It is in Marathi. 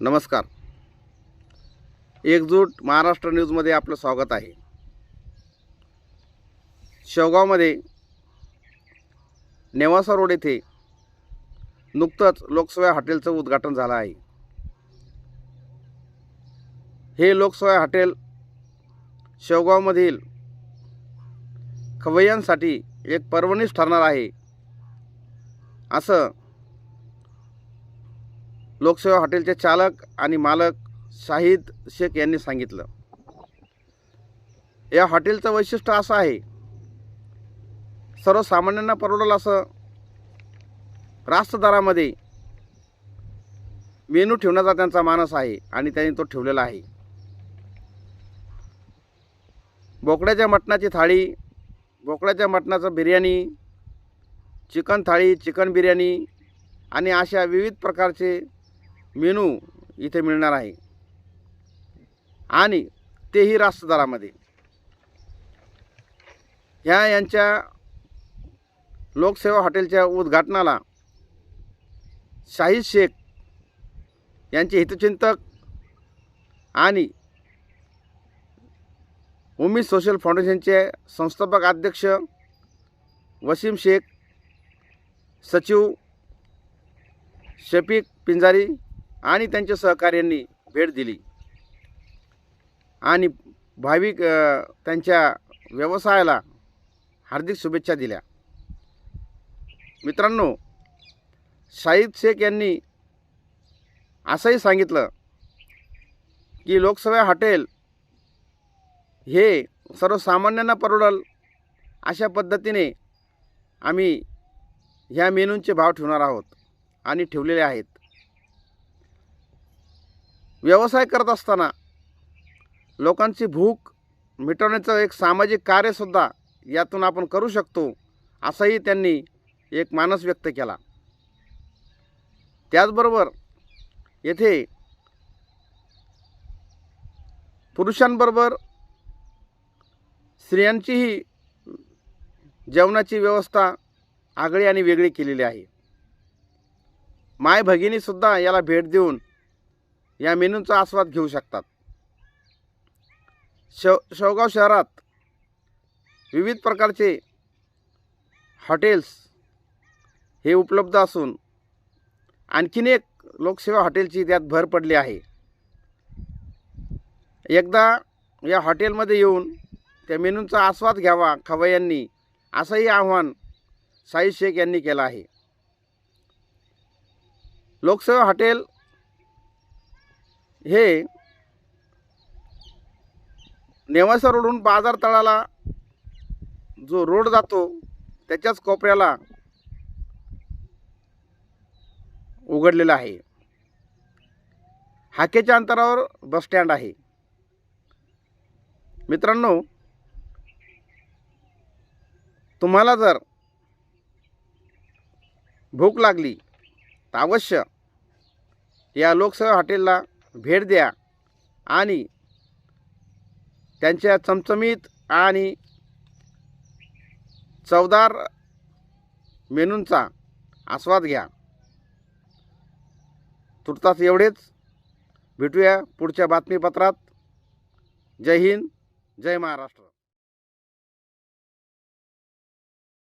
नमस्कार. एकजूट महाराष्ट्र न्यूजमध्ये आपलं स्वागत आहे. शेवगावमध्ये नेवासा रोड येथे नुकतंच लोकसभा हॉटेलचं उद्घाटन झालं आहे. हे लोकसभा हॉटेल शेवगावमधील खवय्यांसाठी एक पर्वणीच ठरणार आहे. असं लोकसेवा हॉटेलचे चालक आणि मालक शाहिद शेख यांनी सांगितलं. या हॉटेलचं वैशिष्ट्य असं आहे सर्वसामान्यांना परवडेल असं रास्त दरामध्ये मेनू ठेवण्याचा त्यांचा मानस आहे आणि त्यांनी तो ठेवलेला आहे. बोकड्याच्या मटणाची थाळी बोकड्याच्या मटणाचं बिर्याणी चिकन थाळी चिकन बिर्याणी आणि अशा विविध प्रकारचे मेनू इथे मिळणार आहे. आणि तेही रास्त दरामध्ये. ह्या यांच्या लोकसेवा हॉटेलच्या उद्घाटनाला शाहीद शेख यांचे हितचिंतक आणि उमेद सोशल फाउंडेशनचे संस्थापक अध्यक्ष वसीम शेख सचिव शफीक पिंजारी आणि त्यांच्या सहकार्यांनी भेट दिली. आणि भाविक त्यांच्या व्यवसायाला हार्दिक शुभेच्छा दिल्या. मित्रांनो शाहिद शेख यांनी असंही सांगितलं की लोकसभा हॉटेल हे सर्वसामान्यांना परवडल अशा पद्धतीने आम्ही ह्या मेनूंचे भाव ठेवणार आहोत आणि ठेवलेले आहेत. व्यवसाय करत असताना लोकांची भूक मिटवण्याचं एक सामाजिक कार्यसुद्धा यातून आपण करू शकतो असंही त्यांनी एक मानस व्यक्त केला. त्याचबरोबर येथे पुरुषांबरोबर स्त्रियांचीही जेवणाची व्यवस्था आगळी आणि वेगळी केलेली आहे. माय भगिनीसुद्धा याला भेट देऊन या मेनूंचा आस्वाद घेऊ शकतात. शेव शेवगाव शहरात विविध प्रकारचे हॉटेल्स हे उपलब्ध असून आणखीन एक लोकसेवा हॉटेलची त्यात भर पडली आहे. एकदा या हॉटेलमध्ये येऊन त्या मेनूंचा आस्वाद घ्यावा खवय्यांनी असंही आव्हान साई शेख यांनी केलं आहे. लोकसेवा हॉटेल हे नेवासा रोडहून बाजार तळाला जो रोड जातो त्याच्याच कोपऱ्याला उघडलेला आहे. हाकेच्या अंतरावर बसस्टँड आहे. मित्रांनो तुम्हाला जर भूक लागली तर अवश्य या लोकसेवा हॉटेलला भेट द्या आणि त्यांच्या चमचमीत आणि चवदार मेनूंचा आस्वाद घ्या. तुर्तास एवढेच. भेटूया पुढच्या बातमीपत्रात. जय हिंद जय महाराष्ट्र.